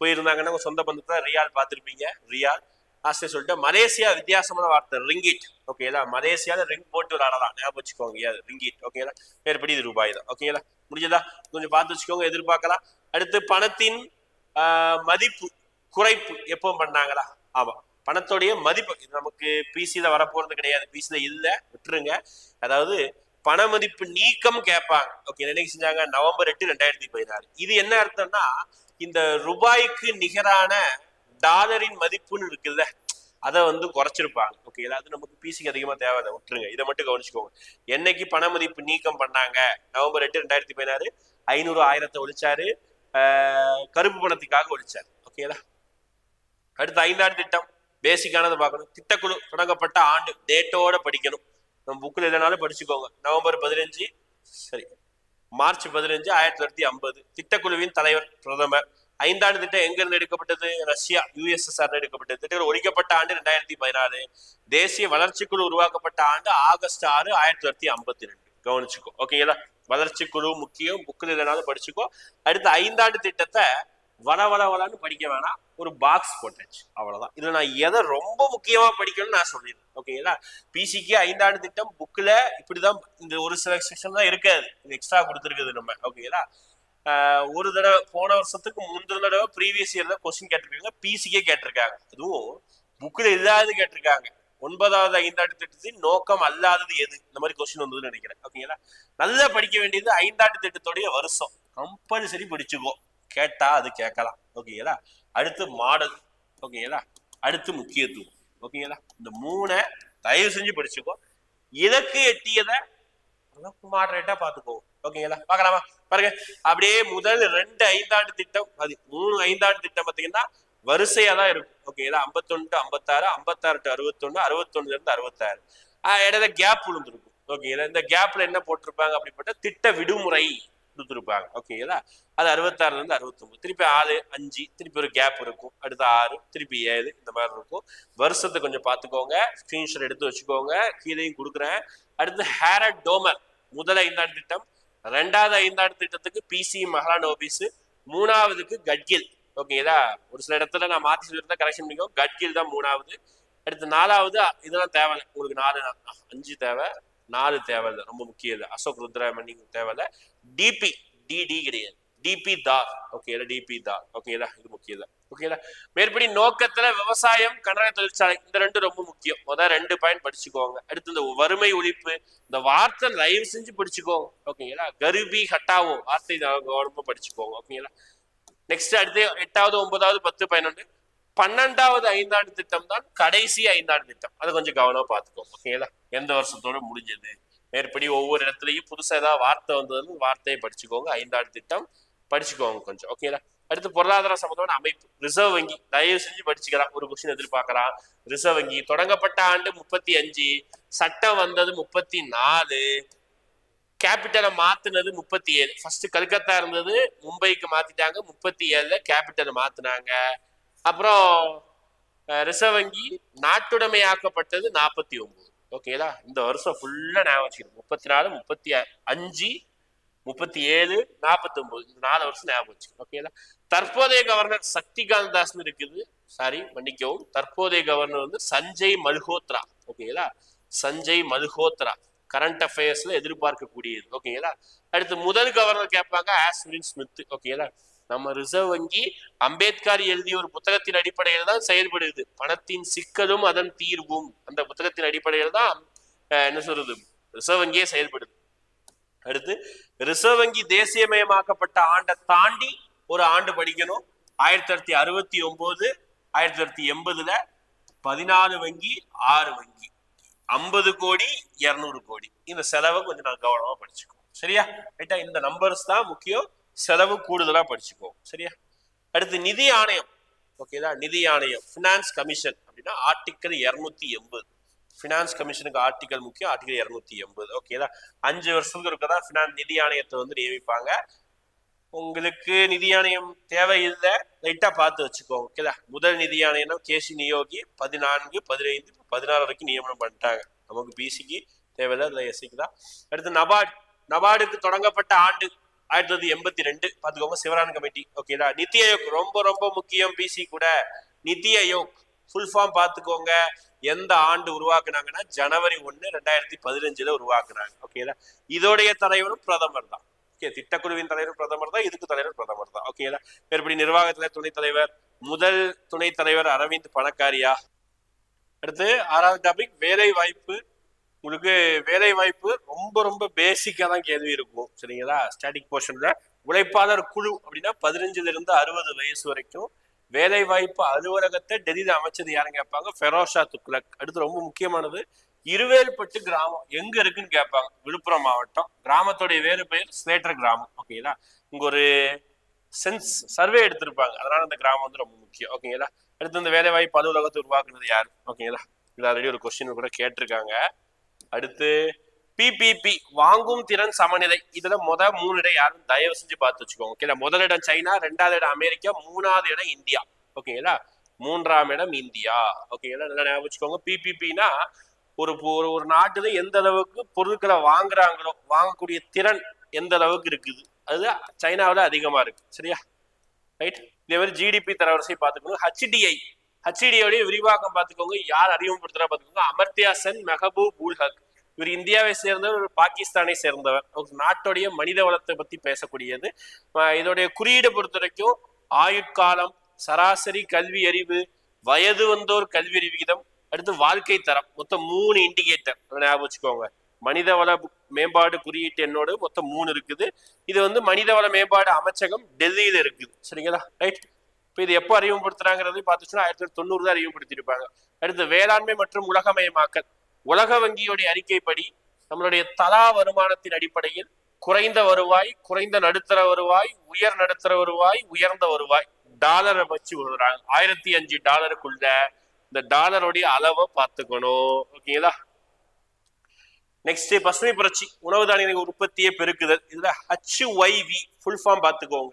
போயிருந்தாங்கன்னா உங்க சொந்த பந்தத்தை ரியால் பார்த்துருப்பீங்க. ரியால் ஆஸ்திரேலியா சொல்லிட்டு மலேசியா வித்தியாசமான வார்த்தை ரிங்கிட். ஓகேங்களா மலேசியால ரிங் போட்டு விளாடலாம் ஞாபகம் வச்சுக்கோங்க ரிங்கிட் ஓகேங்களா மேற்படி இது ரூபாய் தான். ஓகேங்களா முடிஞ்சதா? கொஞ்சம் பார்த்து வச்சுக்கோங்க எதிர்பார்க்கலாம். அடுத்து பணத்தின் ஆஹ், மதிப்பு குறைப்பு எப்போ பண்ணாங்களா? ஆமா. பணத்தோடைய மதிப்பு இது நமக்கு பிசியில வரப்போறது கிடையாது. பிசியில இல்லை விட்டுருங்க. அதாவது பண மதிப்பு நீக்கம் கேட்பாங்க. ஓகே என்னைக்கு செஞ்சாங்க? நவம்பர் எட்டு ரெண்டாயிரத்தி பதினாறு. இது என்ன அர்த்தம்னா இந்த ரூபாய்க்கு நிகரான டாலரின் மதிப்புன்னு இருக்குல்ல அதை வந்து குறைச்சிருப்பாங்க. ஓகே அதாவது நமக்கு பிசிக்கு அதிகமா தேவையில்லை விட்டுருங்க. இதை மட்டும் கவனிச்சுக்கோங்க. என்னைக்கு பண மதிப்பு நீக்கம் பண்ணாங்க? நவம்பர் எட்டு ரெண்டாயிரத்தி பதினாறு. ஐநூறு ஆயிரத்தை ஒழிச்சாரு. ஆஹ் கருப்பு பணத்துக்காக ஒழிச்சாரு. ஓகேதா அடுத்து ஐந்தாண்டு திட்டம். பேசிக்கானதை பார்க்கணும். திட்டக்குழு தொடங்கப்பட்ட ஆண்டு டேட்டோட படிக்கணும். நம்ம புக்கில் எதனாலும் படிச்சுக்கோங்க. நவம்பர் பதினஞ்சு சரி மார்ச் பதினஞ்சு ஆயிரத்தி தொள்ளாயிரத்தி ஐம்பது. திட்டக்குழுவின் தலைவர் பிரதமர். ஐந்தாண்டு திட்டம் எங்க இருந்து எடுக்கப்பட்டது? ரஷ்யா யுஎஸ்எஸ்ஆர் எடுக்கப்பட்டது. திட்டங்கள் ஒழிக்கப்பட்ட ஆண்டு ரெண்டாயிரத்தி பதினாறு. தேசிய வளர்ச்சிக்குழு உருவாக்கப்பட்ட ஆண்டு ஆகஸ்ட் ஆறு ஆயிரத்தி தொள்ளாயிரத்தி ஐம்பத்தி ரெண்டு. கவனிச்சுக்கோ ஓகேங்களா? வளர்ச்சி குழு முக்கியம் புக்கில் இல்லைனாலும் படிச்சுக்கோ. அடுத்த ஐந்தாண்டு திட்டத்தை வள வள வளன்னு படிக்க வேணாம். ஒரு பாக்ஸ் போட்டாச்சு. அவ்வளவுதான். இதுல நான் எதை ரொம்ப முக்கியமா படிக்கணும்னு நான் சொல்லிடுறேன். ஓகேங்களா? பிசிக்கு ஐந்தாண்டு திட்டம் புக்ல இப்படிதான் இந்த ஒரு சில செக்ஷன் தான் இருக்காது. எக்ஸ்ட்ரா கொடுத்துருக்குது நம்ம. ஓகேங்களா? ஒரு தடவை போன வருஷத்துக்கு முந்தின தடவை ப்ரீவியஸ் இயர் தான் கொஸ்டின் கேட்டிருக்காங்க. பிசிக்கே கேட்டிருக்காங்க. அதுவும் புக்கில் இல்லாதது கேட்டிருக்காங்க. ஒன்பதாவது ஐந்தாண்டு திட்டத்தின் நோக்கம் அல்லாதது எது? இந்த மாதிரி கொஸ்டின் வந்ததுன்னு நினைக்கிறேன். ஓகேங்களா நல்லா படிக்க வேண்டியது ஐந்தாண்டு திட்டத்துடைய வருஷம். கம்பல்சரி படிச்சுக்கோ. கேட்டா அது கேட்கலாம். ஓகேங்களா அடுத்து மாடல் ஓகேங்களா அடுத்து முக்கியத்துவம். ஓகேங்களா இந்த மூணை தயவு செஞ்சு படிச்சுக்கோ. இலக்கு எட்டியதை மாடரேட்டா பார்த்துக்கோ. ஓகேங்களா? பாக்கலாமா பாருங்க. அப்படியே முதல் ரெண்டு ஐந்தாண்டு திட்டம் அது மூணு ஐந்தாண்டு திட்டம் பாத்தீங்கன்னா வரிசையா தான் இருக்கும். ஓகேங்களா? ஐம்பத்தொன்னு டு ஐம்பத்தாறு ஐம்பத்தாறு டு அறுபத்தொன்னு அறுபத்தொன்னுல இருந்து அறுபத்தாறு. ஆஹ் இடையில கேப் விழுந்திருக்கும் ஓகேங்களா? இந்த கேப்ல என்ன போட்டிருப்பாங்க அப்படிப்பட்ட திட்ட விடுமுறை கொடுத்துருப்பாங்க ஓகேங்களா? அது அறுபத்தாறுல இருந்து அறுபத்தொன்பது திருப்பி ஆறு அஞ்சு திருப்பி ஒரு கேப் இருக்கும். அடுத்து ஆறு திருப்பி ஏழு இந்த மாதிரி இருக்கும். வருஷத்தை கொஞ்சம் பார்த்துக்கோங்க. ஸ்கிரீன்ஷாட் எடுத்து வச்சுக்கோங்க. கீழேயும் கொடுக்குறேன். அடுத்து ஹேரட் டோமர் முதல் ஐந்தாண்டு திட்டம். ரெண்டாவது ஐந்தாண்டு திட்டத்துக்கு பிசி மஹாலான் மூணாவதுக்கு கட்கில். ஓகேங்களா? ஒரு சில இடத்துல நான் மாத்தி சொல்லியிருந்தா கரெக்ஷன் பண்ணிக்கோ கட்கில் தான் மூணாவது. அடுத்து நாலாவது இதெல்லாம் தேவை உங்களுக்கு நாலு அஞ்சு தேவை. நாலு தேவை ரொம்ப முக்கியம் இல்லை அசோக் ருத்ராமணி தேவை டிபி டிடி கிடையாது. டிபி தார் ஓகேங்களா டிபி தார் ஓகேங்களா இது முக்கியம் தான். ஓகேங்களா மேற்படி நோக்கத்துல விவசாயம் கனரக தொழிற்சாலை இந்த ரெண்டு ரொம்ப முக்கியம். முதல் ரெண்டு பாயிண்ட் படிச்சுக்கோங்க. அடுத்து இந்த வறுமை ஒழிப்பு இந்த வார்த்தை தயவு செஞ்சு படிச்சுக்கோங்க. ஓகேங்களா கருபி ஹட்டாவோ வார்த்தை கவனமா படிச்சுக்கோங்க. ஓகேங்களா நெக்ஸ்ட் அடுத்து எட்டாவது ஒன்பதாவது பத்து பதினொன்று பன்னெண்டாவது ஐந்தாண்டு திட்டம் தான் கடைசி ஐந்தாண்டு திட்டம். அதை கொஞ்சம் கவனமா பார்த்துக்கோங்க. ஓகேங்களா எந்த வருஷத்தோட முடிஞ்சது? மேற்படி ஒவ்வொரு இடத்துலயும் புதுசா ஏதாவது வார்த்தை வந்ததுன்னு வார்த்தையை படிச்சுக்கோங்க. ஐந்தாண்டு திட்டம் படிச்சுக்கோங்க கொஞ்சம் ஓகேங்களா அடுத்து பொருளாதார சம்பந்தமான அமைப்பு ரிசர்வ் வங்கி. தயவு செஞ்சு படிச்சுக்கலாம் ஒரு கொஸ்டின் எதிர்பார்க்கலாம் ரிசர்வ் வங்கி. தொடங்கப்பட்ட ஆண்டு முப்பத்தி அஞ்சு சட்டம் வந்தது முப்பத்தி நாலு கேபிட்டலை மாத்தினது முப்பத்தி ஏழு. ஃபர்ஸ்ட் கல்கத்தா இருந்தது மும்பைக்கு மாத்திட்டாங்க முப்பத்தி ஏழுல கேபிட்டலை மாத்தினாங்க. அப்புறம் ரிசர்வ் வங்கி நாட்டுடைமையாக்கப்பட்டது நாற்பத்தி ஒன்பது. ஓகேங்களா இந்த வருஷம் ஃபுல்லா ஞாபகம் வச்சுக்கணும். முப்பத்தி நாலு முப்பத்தி அஞ்சு முப்பத்தி ஏழு நாற்பத்தி ஒன்பது இந்த நாலு வருஷம் ஞாபகம் வச்சுக்கணும் ஓகேங்களா தற்போதைய கவர்னர் சக்திகாந்த் தாஸ்னு இருக்குது. சாரி மன்னிக்கவும். தற்போதைய கவர்னர் வந்து சஞ்சய் மல்ஹோத்ரா ஓகேங்களா சஞ்சய் மல்ஹோத்ரா. கரண்ட் அஃபேர்ஸ்ல எதிர்பார்க்கக்கூடியது ஓகேங்களா அடுத்து முதல் கவர்னர் கேட்பாங்க ஆஸ்வின் ஸ்மித் ஓகேங்களா நம்ம ரிசர்வ் வங்கி அம்பேத்கர் எழுதிய ஒரு புத்தகத்தின் அடிப்படையில் தான் செயல்படுது. பணத்தின் சிக்கலும் அதன் தீர்வும். அந்த புத்தகத்தின் அடிப்படையில் தான் என்ன சொல்றது? ரிசர்வ் வங்கியே செயல்படுது. அடுத்து ரிசர்வ் வங்கி தேசியமயமாக்கப்பட்ட ஆண்டை தாண்டி ஒரு ஆண்டு படிக்கணும். ஆயிரத்தி தொள்ளாயிரத்தி அறுபத்தி ஒன்பது ஆயிரத்தி தொள்ளாயிரத்தி எண்பதுல பதினாலு வங்கி ஆறு வங்கி. ஐம்பது கோடி இருநூறு கோடி. இந்த செலவை கொஞ்சம் நான் கவனமா படிச்சுக்குவோம் சரியா? ரைட்டா இந்த நம்பர்ஸ் தான் முக்கியம். செலவு கூடுதலா படிச்சுக்குவோம் சரியா? அடுத்து நிதி ஆணையம். ஓகேதா நிதி ஆணையம். ஃபினான்ஸ் கமிஷன் அப்படின்னா ஆர்டிக்கல் இருநூத்தி எண்பது. ஃபினான்ஸ் கமிஷனுக்கு ஆர்டிகல் முக்கியம் ஆர்டிகல் இரநூத்தி எண்பது. ஓகேதா அஞ்சு வருஷத்துக்கு இருக்க தான் ஃபினான்ஸ் நிதி ஆணையத்தை வந்து நியமிப்பாங்க. உங்களுக்கு நிதி ஆணையம் தேவையில்லை லைட்டாக பார்த்து வச்சுக்கோங்க. ஓகேதா முதல் நிதி ஆணையம் கேசி நியோகி பதினான்கு பதினைந்து பதினாறு வரைக்கும் நியமனம் பண்ணிட்டாங்க. நமக்கு பிசிக்கு தேவையில்லை அதில் எஸ்சிக்கு தான். அடுத்து நபார்டு நபார்டுக்கு தொடங்கப்பட்ட ஆண்டு ஆயிரத்தி தொள்ளாயிரத்தி எண்பத்தி ரெண்டு. பார்த்துக்கோங்க சிவரான் கமிட்டி. ஓகேதா நித்தி ஆயோக் ரொம்ப ரொம்ப முக்கியம் பிசி கூட. நித்தி ஆயோக். ஃபுல் ஃபார்ம் பார்த்துக்கோங்க. எந்த ஆண்டு உருவாக்குனாங்கன்னா ஜனவரி ஒன்று ரெண்டாயிரத்தி பதினஞ்சுல உருவாக்குனாங்க ஓகேங்களா இதோடைய தலைவரும் பிரதமர் தான். ஓகே திட்டக்குழுவின் தலைவர் பிரதமர் தான் இதுக்கு தலைவர் பிரதமர் தான். ஓகேங்களா மறுபடி நிர்வாகத்துல துணைத் தலைவர் முதல் துணைத் தலைவர் அரவிந்த் பணக்காரியா. அடுத்து ஆறாவது டாபிக் வேலை வாய்ப்பு. உங்களுக்கு வேலை வாய்ப்பு ரொம்ப ரொம்ப பேசிக்காக தான் கேள்வி இருக்கும். சரிங்களா? ஸ்டாட்டிக் போர்ஷன்ல உழைப்பாளர் குழு அப்படின்னா பதினஞ்சுல இருந்து அறுபது வயசு வரைக்கும் வேலை வாய்ப்பு அலுவலகத்தை டெல்லியில அமைச்சது யாருன்னு கேட்பாங்க? ஃபெரோஷா துக்ளக். அடுத்து ரொம்ப முக்கியமானது இருவேல்பட்டு கிராமம். எங்க இருக்குன்னு கேட்பாங்க. விழுப்புரம் மாவட்டம். கிராமத்துடைய வேறு பெயர் ஸ்லேட்டர் கிராமம். ஓகேங்களா இங்க ஒரு சென்ஸ் சர்வே எடுத்திருப்பாங்க. அதனால அந்த கிராமம் வந்து ரொம்ப முக்கியம். ஓகேங்களா அடுத்து இந்த வேலை வாய்ப்பு அலுவலகத்தை உருவாக்குனது யார்? ஓகேங்களா இது ஆல்ரெடி ஒரு கொஸ்டின் கூட கேட்டிருக்காங்க. அடுத்து பிபிபி வாங்கும் திறன் சமநிலை. இதுல முத மூணு இடம் யாரும் தயவு செஞ்சு பார்த்து வச்சுக்கோங்க ஓகேங்களா முதல் இடம் சைனா ரெண்டாவது இடம் அமெரிக்கா மூணாவது இடம் இந்தியா ஓகேங்களா மூன்றாம் இடம் இந்தியா ஓகேங்களா நல்லா ஞாபகம் வச்சுக்கோங்க. பிபிபினா ஒரு ஒரு நாட்டுல எந்த அளவுக்கு பொருட்களை வாங்குறாங்களோ வாங்கக்கூடிய திறன் எந்த அளவுக்கு இருக்குது அது சைனாவில் அதிகமா இருக்கு சரியா? ரைட் இதே மாதிரி ஜிடிபி தரவரிசை பார்த்துக்கோங்க. ஹச்டிஐ ஹச்டிஐடைய விரிவாக்கம் பார்த்துக்கோங்க. யார் அறிமுகப்படுத்துறா பார்த்துக்கோங்க. அமர்த்தியா சென் மெஹபூப் உல்ஹக் இவர் இந்தியாவை சேர்ந்தவர் ஒரு பாகிஸ்தானை சேர்ந்தவர். ஒரு நாட்டுடைய மனித வளத்தை பத்தி பேசக்கூடியது. இதோடைய குறியீடு பொறுத்த வரைக்கும் ஆயுட்காலம் சராசரி கல்வி அறிவு வயது வந்தோர் கல்வி அறிவு விகிதம் அடுத்து வாழ்க்கை தரம். மொத்தம் மூணு இண்டிகேட்டர் ஞாபகம் வச்சுக்கோங்க. மனிதவள மேம்பாடு குறியீட்டு என்னோடு மொத்தம் மூணு இருக்குது. இது வந்து மனித வள மேம்பாடு அமைச்சகம் டெல்லியில இருக்குது. சரிங்களா? ரைட் இப்போ இது எப்போ அறிமுகப்படுத்துறாங்கிறது பார்த்துச்சுன்னா ஆயிரத்தி தொள்ளாயிரத்தி தொண்ணூறு தான் அறிமுகப்படுத்தியிருப்பாங்க. அடுத்து வேளாண்மை மற்றும் உலகமயமாக்கல். உலக வங்கியுடைய அறிக்கைப்படி நம்மளுடைய தலா வருமானத்தின் அடிப்படையில் குறைந்த வருவாய் குறைந்த நடுத்தர வருவாய் உயர் நடுத்தர வருவாய் உயர்ந்த வருவாய் டாலரை வச்சு விடுறாங்க ஆயிரத்தி அஞ்சு டாலருக்குள்ள இந்த டாலருடைய அளவை பார்த்துக்கணும். ஓகேங்களா? நெக்ஸ்ட் பசுமை புரட்சி. உணவு தானிய உற்பத்தியை பெருக்குதல். இதுல ஹச்ஒய்வி ஃபுல் ஃபார்ம் பார்த்துக்கோங்க.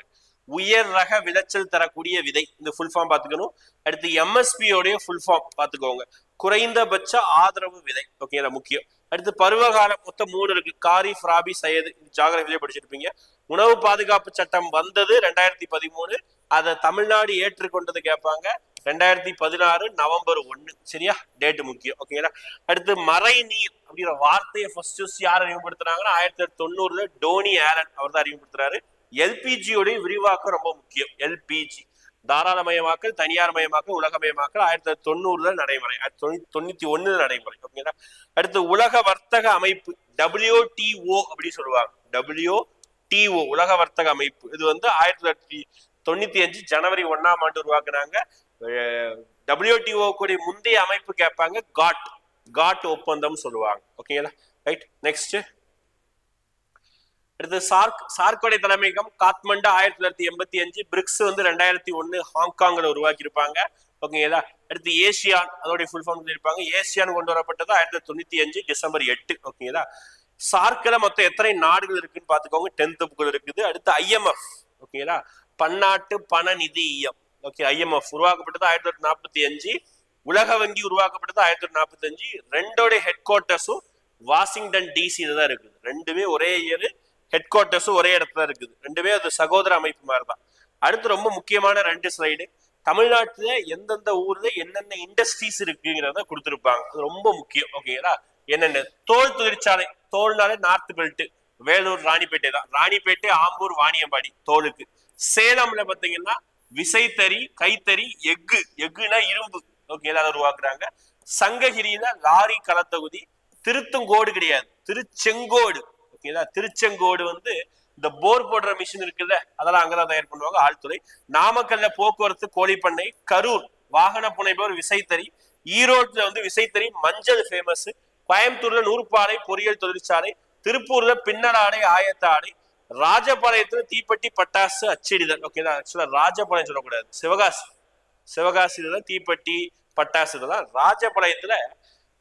உயர் ரக விளைச்சல் தரக்கூடிய விதை. இந்த ஃபுல் ஃபார்ம் பார்த்துக்கணும். அடுத்து எம்எஸ்பியோடைய ஃபுல் ஃபார்ம் பார்த்துக்கோங்க. குறைந்தபட்ச ஆதரவு விதை ஓகே முக்கியம். அடுத்து பருவகாலம் மொத்தம் மூணு இருக்கு. காரிஃப் ராபி சையது ஜாகிரபிலே படிச்சிருப்பீங்க. உணவு பாதுகாப்பு சட்டம் வந்தது ரெண்டாயிரத்தி பதிமூணு. அதை தமிழ்நாடு ஏற்றுக்கொண்டது கேட்பாங்க. ரெண்டாயிரத்தி பதினாறு நவம்பர் ஒன்னு சரியா? டேட் முக்கியம். ஓகேங்களா அடுத்து மறை நீர் அப்படிங்கிற வார்த்தையை ஃபர்ஸ்ட் யார் அறிமுகப்படுத்துறாங்கன்னா ஆயிரத்தி தொள்ளாயிரத்தி தொண்ணூறுல டோனி ஆலன் அவர் தான் அறிமுகப்படுத்துறாரு. எல்பிஜியோடைய விரிவாக்கம் ரொம்ப முக்கியம். எல்பிஜி தாராளமயமாக்கல் தனியார் மயமாக்கல் உலகமயமாக்கல் ஆயிரத்தி தொள்ளாயிரத்தி தொண்ணூறுல நடைமுறை. தொண்ணூத்தி தொண்ணூத்தி ஒண்ணுல நடைமுறை. ஓகேங்களா? அடுத்து உலக வர்த்தக அமைப்பு டபிள்யூடிஓ அப்படின்னு சொல்லுவாங்க. டபிள்யூடிஓ உலக வர்த்தக அமைப்பு. இது வந்து ஆயிரத்தி தொள்ளாயிரத்தி தொண்ணூத்தி அஞ்சு ஜனவரி ஒன்னாம் ஆண்டு உருவாக்குனாங்க. டபிள்யூடிஓ கூடிய முந்தைய அமைப்பு கேட்பாங்க காட் காட் ஒப்பந்தம் சொல்லுவாங்க. ஓகேங்களா? ரைட் நெக்ஸ்ட் அடுத்து சார்க் சார்க்கோடைய தலைமையகம் காத்மண்டு ஆயிரத்தி தொள்ளாயிரத்தி எண்பத்தி அஞ்சு பிரிக்ஸ் வந்து ரெண்டாயிரத்தி ஒன்னு ஹாங்காங்ல உருவாக்கி இருப்பாங்க ஓகேங்களா? அடுத்து ஏசியான் அதோடைய ஃபுல் ஃபார்ம் சொல்லியிருப்பாங்க ஏசியான் கொண்டு வரப்பட்டது ஆயிரத்தி தொள்ளாயிரத்தி தொண்ணூத்தி அஞ்சு டிசம்பர் எட்டு. ஓகேங்களா? சார்க்கில் மொத்தம் எத்தனை நாடுகள் இருக்குன்னு பார்த்துக்கோங்க. டென்த் புக்கில் இருக்குது. அடுத்து ஐஎம்எஃப் ஓகேங்களா? பன்னாட்டு பண நிதி நிதியம் ஓகே ஐஎம்எஃப் உருவாக்கப்பட்டது ஆயிரத்தி தொள்ளாயிரத்தி நாற்பத்தி அஞ்சு. உலக வங்கி உருவாக்கப்பட்டது ஆயிரத்தி தொள்ளாயிரத்தி நாற்பத்தி அஞ்சு. ரெண்டோடைய ஹெட் குவார்ட்டர்ஸும் வாஷிங்டன் டிசியில தான் இருக்குது. ரெண்டுமே ஒரே இயர் ஹெட் குவார்ட்டர்ஸும் ஒரே இடத்துல இருக்குது. ரெண்டுமே அது சகோதர அமைப்பு மாதிரி தான் அடுத்து ரொம்ப முக்கியமான ரெண்டு ஸ்லைடு தமிழ்நாட்டுல எந்தெந்த ஊர்ல என்னென்ன இண்டஸ்ட்ரீஸ் இருக்குங்கிறத கொடுத்துருப்பாங்க. அது ரொம்ப முக்கியம். ஓகேங்களா என்னென்ன? தோல் தொழிற்சாலை தோல்னாலே நார்த் பெல்ட் வேலூர் ராணிப்பேட்டை தான். ராணிப்பேட்டை ஆம்பூர் வாணியம்பாடி தோலுக்கு. சேலம்ல பாத்தீங்கன்னா விசைத்தறி கைத்தறி எஃகு. எஃகுனா இரும்பு. ஓகேங்களா அதை உருவாக்குறாங்க. சங்ககிரியில லாரி களத்தொகுதி. திருத்தங்கோடு கிடையாது. திருச்செங்கோடு. ஓகேங்களா திருச்செங்கோடு வந்து இந்த போர் போடுற மிஷின் இருக்குல்ல அதெல்லாம் அங்கதான் தயார் பண்ணுவாங்க ஆழ்துறை நாமக்கல்ல போக்குவரத்து கோழிப்பண்ணை கரூர் வாகன புனைபவர் விசைத்தறி ஈரோட்ல வந்து விசைத்தறி மஞ்சள் ஃபேமஸ் கோயம்புத்தூர்ல நூற்பாலை பொறியியல் தொழிற்சாலை திருப்பூர்ல பின்னலாடை ஆயத்த ஆடை ராஜபாளையத்துல தீப்பெட்டி பட்டாசு அச்சிடுதல் ஓகேங்களா ஆக்சுவலா ராஜபாளையம் சொல்லக்கூடாது. சிவகாசி சிவகாசியில தான் தீப்பெட்டி பட்டாசு இதெல்லாம். ராஜபாளையத்துல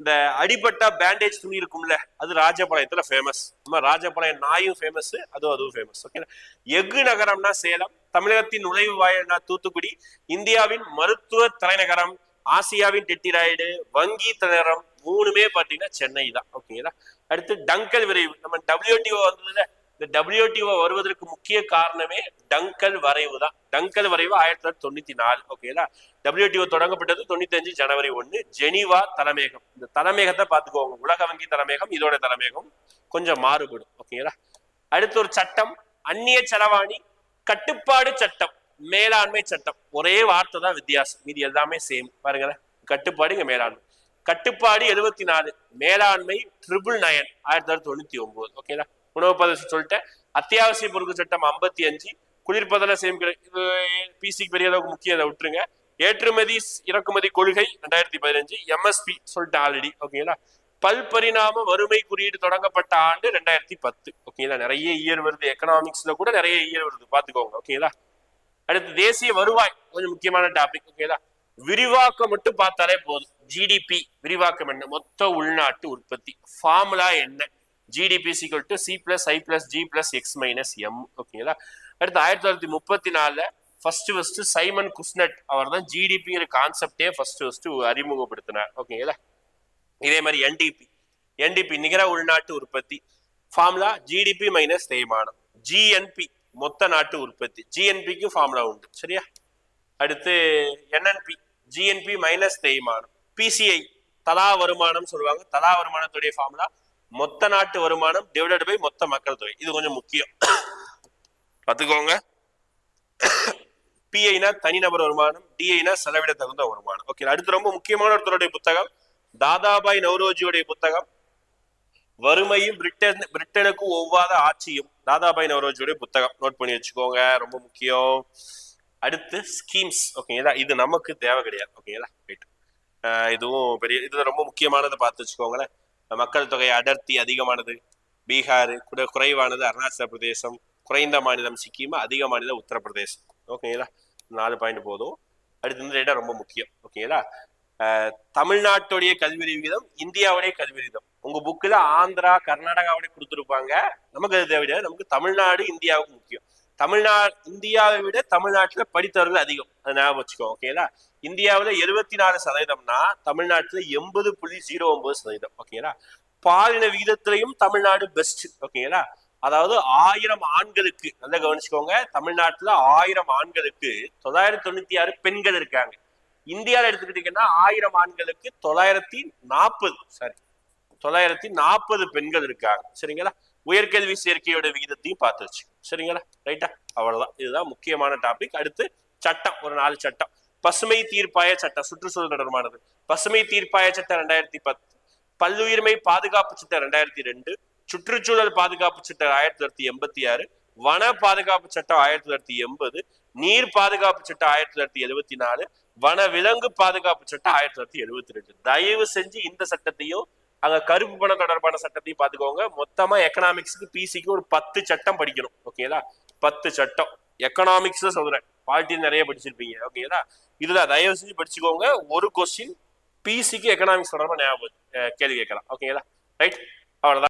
இந்த அடிபட்டா பேண்டேஜ் துணி இருக்கும்ல அது ராஜபாளையத்துல ஃபேமஸ் நம்ம ராஜபாளையம் நாயும் ஃபேமஸ் அதுவும் அதுவும் ஃபேமஸ் ஓகேங்களா எஃகு நகரம்னா சேலம் தமிழகத்தின் நுழைவு வாயில்னா தூத்துக்குடி இந்தியாவின் மருத்துவ தலைநகரம் ஆசியாவின் டெட்டிராய்டு வங்கி தலைநகரம் மூணுமே பாத்தீங்கன்னா சென்னை தான் ஓகேங்களா அடுத்து டங்கல் விரைவு நம்ம டபிள்யூடிஓ வந்ததுல இந்த டபிள்யூடிஓ வருவதற்கு முக்கிய காரணமே டங்கல் வரைவு தான் டங்கல் வரைவு ஆயிரத்தி தொள்ளாயிரத்தி தொண்ணூத்தி நாலு ஓகேங்களா டபிள்யூடிஓ தொடங்கப்பட்டது தொண்ணூத்தி அஞ்சு ஜனவரி ஒன்னு ஜெனிவா தலைமையகம். இந்த தலைமையகத்தை பார்த்துக்கோங்க. உலக வங்கி தலைமையகம் இதோட தலைமையகம் கொஞ்சம் மாறுபடும் ஓகேங்களா அடுத்து ஒரு சட்டம் அந்நிய செலவாணி கட்டுப்பாடு சட்டம் மேலாண்மை சட்டம். ஒரே வார்த்தை தான் வித்தியாசம். மீதி எல்லாமே சேம் பாருங்களேன். கட்டுப்பாடு இங்க மேலாண்மை. கட்டுப்பாடு எழுபத்தி நாலு மேலாண்மை ட்ரிபிள் நயன் ஆயிரத்தி தொள்ளாயிரத்தி தொண்ணூத்தி ஒன்பது ஓகேங்களா உணவு பதவி சொல்லிட்டேன். அத்தியாவசிய பொருட்கள் சட்டம் ஐம்பத்தி அஞ்சு. குளிர்பதன சேமிக்கிற இது பிசிக்கு பெரிய அளவுக்கு முக்கியம். அதை விட்டுருங்க. ஏற்றுமதி இறக்குமதி கொள்கை ரெண்டாயிரத்தி பதினஞ்சு. எம்எஸ்பி சொல்லிட்டேன் ஆல்ரெடி ஓகேங்களா பல்பரிணாம வறுமை குறியீடு தொடங்கப்பட்ட ஆண்டு ரெண்டாயிரத்தி பத்து. ஓகேங்களா நிறைய இயர் வருது. எக்கனாமிக்ஸ்ல கூட நிறைய இயர் வருது. பாத்துக்கோங்க ஓகேங்களா அடுத்து தேசிய வருவாய். கொஞ்சம் முக்கியமான டாபிக் ஓகேங்களா விரிவாக்கம் மட்டும் பார்த்தாலே போதும். ஜிடிபி விரிவாக்கம் என்ன? மொத்த உள்நாட்டு உற்பத்தி. ஃபார்முலா என்ன? ஜிடிபி சிக்கல் to C plus I plus G plus X minus M ஓகேங்களா அடுத்து ஆயிரத்தி தொள்ளாயிரத்தி முப்பத்தி நாலுல ஃபர்ஸ்ட் ஃபர்ஸ்ட் சைமன் குஸ்னட் அவர் தான் ஜிடிபிங்கிற கான்செப்டே ஃபர்ஸ்ட் ஃபர்ஸ்ட் அறிமுகப்படுத்தினார். ஓகேங்களா இதே மாதிரி என்டிபி என்டிபி நிகர உள்நாட்டு உற்பத்தி. ஃபார்முலா ஜிடிபி மைனஸ் தேய்மானம். ஜிஎன்பி மொத்த நாட்டு உற்பத்தி. ஜிஎன்பிக்கு ஃபார்முலா உண்டு. சரியா? அடுத்து என்என்பி ஜிஎன்பி மைனஸ் தேய்மானம். பிசிஐ தலா வருமானம் சொல்லுவாங்க. தலா வருமானத்துடைய ஃபார்முலா மொத்த நாட்டு வருமானம் டிவைடட் பை மொத்த மக்கள் தொகை. இது கொஞ்சம் முக்கியம். பார்த்துக்கோங்க. பிஐனா தனிநபர் வருமானம் டிஐனா செலவிட தகுந்த வருமானம். ஓகே அடுத்து ரொம்ப முக்கியமான ஒருத்தருடைய புத்தகம் தாதாபாய் நவ்ரோஜியுடைய புத்தகம். வறுமையும் பிரிட்டன் பிரிட்டனுக்கு ஒவ்வாத ஆட்சியும் தாதாபாய் நவ்ரோஜியுடைய புத்தகம். நோட் பண்ணி வச்சுக்கோங்க ரொம்ப முக்கியம். அடுத்து ஸ்கீம்ஸ் ஓகேங்களா இது நமக்கு தேவை கிடையாது. ஓகேங்களா ரைட் இதுவும் பெரிய இது ரொம்ப முக்கியமானதை பார்த்து வச்சுக்கோங்களேன். மக்கள் தொகை அடர்த்தி அதிகமானது. பீகார் கூட குறைவானது. அருணாச்சல பிரதேசம் குறைந்த மாநிலம் சிக்கிம் அதிக மாநிலம் உத்தரப்பிரதேசம் ஓகேங்களா நாலு பாயிண்ட் போதும். அடுத்து இந்த இடம் ரொம்ப முக்கியம். ஓகேங்களா தமிழ்நாட்டுடைய கல்வி விகிதம் இந்தியாவுடைய கல்வி விகிதம். உங்க புக்கில் ஆந்திரா கர்நாடகாவுடைய கொடுத்துருப்பாங்க. நமக்கு அது விட நமக்கு தமிழ்நாடு இந்தியாவுக்கு முக்கியம். தமிழ்நாடு இந்தியாவை விட தமிழ்நாட்டுல படித்தவர்கள் அதிகம். அதை ஞாபகம் வச்சுக்கோ ஓகேங்களா இந்தியாவுல எழுபத்தி நாலு சதவீதம்னா தமிழ்நாட்டுல எண்பது புள்ளி ஜீரோ ஒன்பது சதவீதம் ஓகேங்களா பாலின விகிதத்திலையும் தமிழ்நாடு பெஸ்ட் ஓகேங்களா அதாவது ஆயிரம் ஆண்களுக்கு நல்லா கவனிச்சுக்கோங்க தமிழ்நாட்டுல ஆயிரம் ஆண்களுக்கு தொள்ளாயிரத்தி தொண்ணூத்தி ஆறு பெண்கள் இருக்காங்க. இந்தியால எடுத்துக்கிட்டீங்கன்னா ஆயிரம் ஆண்களுக்கு தொள்ளாயிரத்தி நாற்பது சாரி தொள்ளாயிரத்தி நாற்பது பெண்கள் இருக்காங்க சரிங்களா? உயர்கல்வி சேர்க்கையோட விகிதத்தையும் பார்த்து வச்சு சரிங்களா? ரைட்டா அவ்வளவுதான். இதுதான் முக்கியமான டாபிக் அடுத்து சட்டம் ஒரு நாலு சட்டம். பசுமை தீர்ப்பாய சட்டம் சுற்றுச்சூழல் தொடர்பானது. பசுமை தீர்ப்பாய சட்டம் ரெண்டாயிரத்தி பத்து பல்லுயிர்மை பாதுகாப்பு சட்டம் ரெண்டாயிரத்தி ரெண்டு சுற்றுச்சூழல் பாதுகாப்பு சட்டம் ஆயிரத்தி தொள்ளாயிரத்தி எண்பத்தி ஆறு வன பாதுகாப்பு சட்டம் ஆயிரத்தி தொள்ளாயிரத்தி எண்பது நீர் பாதுகாப்பு சட்டம் ஆயிரத்தி தொள்ளாயிரத்தி எழுபத்தி நாலு வன விலங்கு பாதுகாப்பு சட்டம் ஆயிரத்தி தொள்ளாயிரத்தி எழுபத்தி ரெண்டு. தயவு செஞ்சு இந்த சட்டத்தையும் அங்க கருப்பு பணம் தொடர்பான சட்டத்தையும் பாத்துக்கோங்க மொத்தமா எக்கனாமிக்ஸ்க்கு பிசிக்கு ஒரு பத்து சட்டம் படிக்கணும். ஓகேங்களா பத்து சட்டம். எக்கனாமிக்ஸ் சொல்றேன். பாலிட்டி நிறைய படிச்சிருப்பீங்க. ஓகேங்களா இதுதான் தயவு செஞ்சு படிச்சுக்கோங்க. ஒரு கொஸ்டின் பிசிக்கு எக்கனாமிக்ஸ் தொடர்பாக ஞாபகம் கேள்வி கேட்கலாம். ஓகேங்களா ரைட் அவ்வளவுதான்.